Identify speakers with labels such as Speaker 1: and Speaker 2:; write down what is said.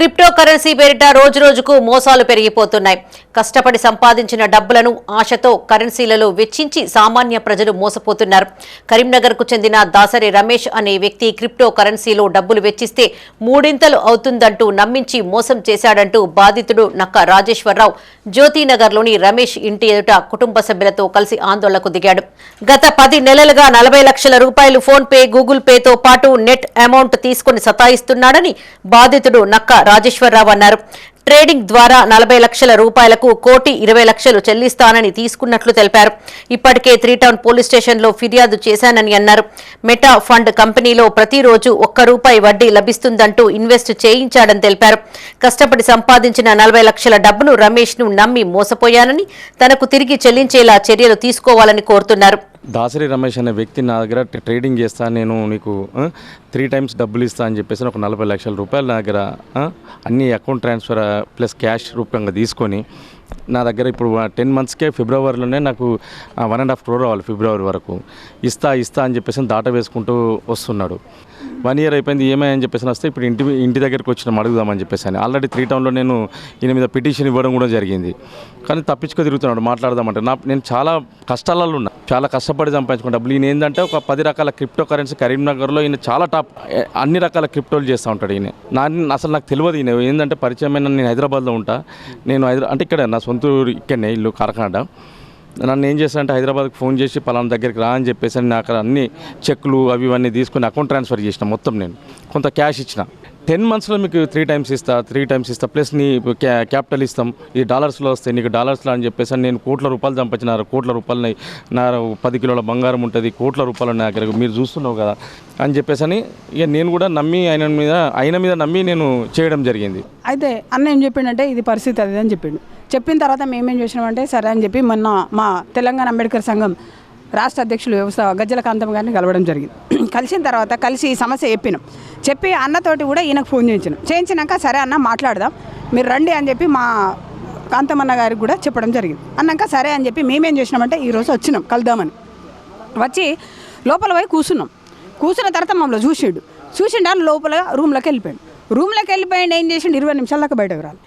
Speaker 1: Crypto currency పేరిట రోజు రోజుకు మోసాలు పెరిగిపోతున్నాయి. కష్టపడి సంపాదించిన డబ్బులను ఆశతో కరెన్సీలలో వెచ్చించి సామాన్య ప్రజలు మోసపోతున్నారు. కరీంనగర్కు చెందిన దాసరి రమేష్ అనే వ్యక్తి క్రిప్టో కరెన్సీలో డబ్బులు వెచ్చిస్తే మూడింతలు అవుతుందంటూ నమ్మించి మోసం చేశాడంటూ బాధితుడు నక్క రాజేశ్వరరావు. జ్యోతినగర్లోని రమేష్ ఇంటి ఎదుట కుటుంబ సభ్యులతో కలిసి ఆందోళనకు దిగాడు. గత పది నెలలుగా నలభై లక్షల రూపాయలు ఫోన్ పే గూగుల్ పేతో పాటు నెట్ అమౌంట్ తీసుకుని సతాయిస్తున్నాడని బాధితుడు నక్క రాజేశ్వరరావు అన్నారు. ట్రేడింగ్ ద్వారా నలభై లక్షల రూపాయలకు కోటి ఇరవై లక్షలు చెల్లిస్తానని తీసుకున్నట్లు తెలిపారు. ఇప్పటికే త్రీ టౌన్ పోలీస్ స్టేషన్లో ఫిర్యాదు చేశానని అన్నారు. మెటా ఫండ్ కంపెనీలో ప్రతిరోజు ఒక్క రూపాయి వడ్డీ లభిస్తుందంటూ ఇన్వెస్ట్ చేయించాడని తెలిపారు. కష్టపడి సంపాదించిన నలభై లక్షల డబ్బును రమేష్ను నమ్మి మోసపోయానని తనకు తిరిగి చెల్లించేలా చర్యలు తీసుకోవాలని కోరుతున్నారు.
Speaker 2: దాసరి రమేష్ అనే వ్యక్తి నా దగ్గర ట్రేడింగ్ చేస్తా నేను నీకు త్రీ టైమ్స్ డబ్బులు ఇస్తా అని చెప్పేసి ఒక నలభై లక్షల రూపాయలు నా దగ్గర అన్ని అకౌంట్ ట్రాన్స్ఫర్ ప్లస్ క్యాష్ రూపంగా తీసుకొని నా దగ్గర ఇప్పుడు టెన్ మంత్స్కే ఫిబ్రవరిలోనే నాకు వన్ అండ్ హాఫ్ క్రోర్ రావాలి ఫిబ్రవరి వరకు. ఇస్తా ఇస్తా అని చెప్పేసి దాట వేసుకుంటూ వస్తున్నాడు. వన్ ఇయర్ అయిపోయింది ఏమై అని చెప్పేసి వస్తే ఇప్పుడు ఇంటి ఇంటి దగ్గరికి వచ్చినాం అడుగుదామని చెప్పేసి అని. ఆల్రెడీ త్రీ టౌన్లో నేను ఈయన మీద పిటిషన్ ఇవ్వడం కూడా జరిగింది. కానీ తప్పించుకో తిరుగుతున్నాడు మాట్లాడదామంటే. నా నేను చాలా కష్టాలలో ఉన్నా. చాలా కష్టపడి సంపాదించుకున్న డబ్బులు ఈయన ఏంటంటే ఒక పది రకాల క్రిప్టో కరెన్సీ కరీంనగర్లో ఈయన చాలా టాప్ అన్ని రకాల క్రిప్టోలు చేస్తూ ఉంటాడు ఈయన. నా అసలు నాకు తెలియదు ఈయన. ఏంటంటే పరిచయమైన నేను హైదరాబాద్లో ఉంటా. నేను హైదరా అంటే ఇక్కడ నా సొంత ఊరు ఇక్కడనే ఇల్లు కారకాడ నన్ను ఏం చేశానంటే హైదరాబాద్కి ఫోన్ చేసి పలానా దగ్గరికి రా అని చెప్పేసి అని నాకు అక్కడ అన్ని చెక్లు అవి ఇవన్నీ తీసుకుని అకౌంట్ ట్రాన్స్ఫర్ చేసిన మొత్తం నేను. కొంత క్యాష్ ఇచ్చిన. టెన్ మంత్స్లో మీకు త్రీ టైమ్స్ ఇస్తా త్రీ టైమ్స్ ఇస్తా ప్లస్ నీ క్యా క్యాపిటల్ ఇస్తాం. ఈ డాలర్స్లో వస్తాయి నీకు డాలర్స్లో అని చెప్పేసి అని నేను కోట్ల రూపాయలు చంపించినారు కోట్ల రూపాయలు నా పది కిలోల బంగారం ఉంటుంది కోట్ల రూపాయలు నా దగ్గర మీరు చూస్తున్నావు కదా అని చెప్పేసి అని ఇక నేను కూడా నమ్మి ఆయన మీద ఆయన మీద నమ్మి నేను చేయడం జరిగింది.
Speaker 3: అయితే అన్న ఏం చెప్పిండంటే ఇది పరిస్థితి అది అని చెప్పిండు. చెప్పిన తర్వాత మేమేం చేసినామంటే సరే అని చెప్పి మొన్న మా తెలంగాణ అంబేద్కర్ సంఘం రాష్ట్ర అధ్యక్షులు వ్యవసాయ గజ్జల కాంతం గారిని కలవడం జరిగింది. కలిసిన తర్వాత కలిసి ఈ సమస్య చెప్పినాం. చెప్పి అన్నతోటి కూడా ఈయనకు ఫోన్ చేయించాను. చేయించినాక సరే అన్న మాట్లాడదాం. మీరు రండి అని చెప్పి మా కాంతమన్న గారికి కూడా చెప్పడం జరిగింది. అన్నాక సరే అని చెప్పి మేమేం చేసినామంటే ఈరోజు వచ్చినాం కలుద్దామని. వచ్చి లోపల పోయి కూర్చున్నాం కూర్చున్న తర్వాత మమ్మల్ని చూసిండు. చూసిండా లోపల రూమ్లోకి వెళ్ళిపోయాడు. రూమ్లోకి వెళ్ళిపోయాడు ఏం చేసిండు? ఇరవై నిమిషాలకు బయటకు రాలి.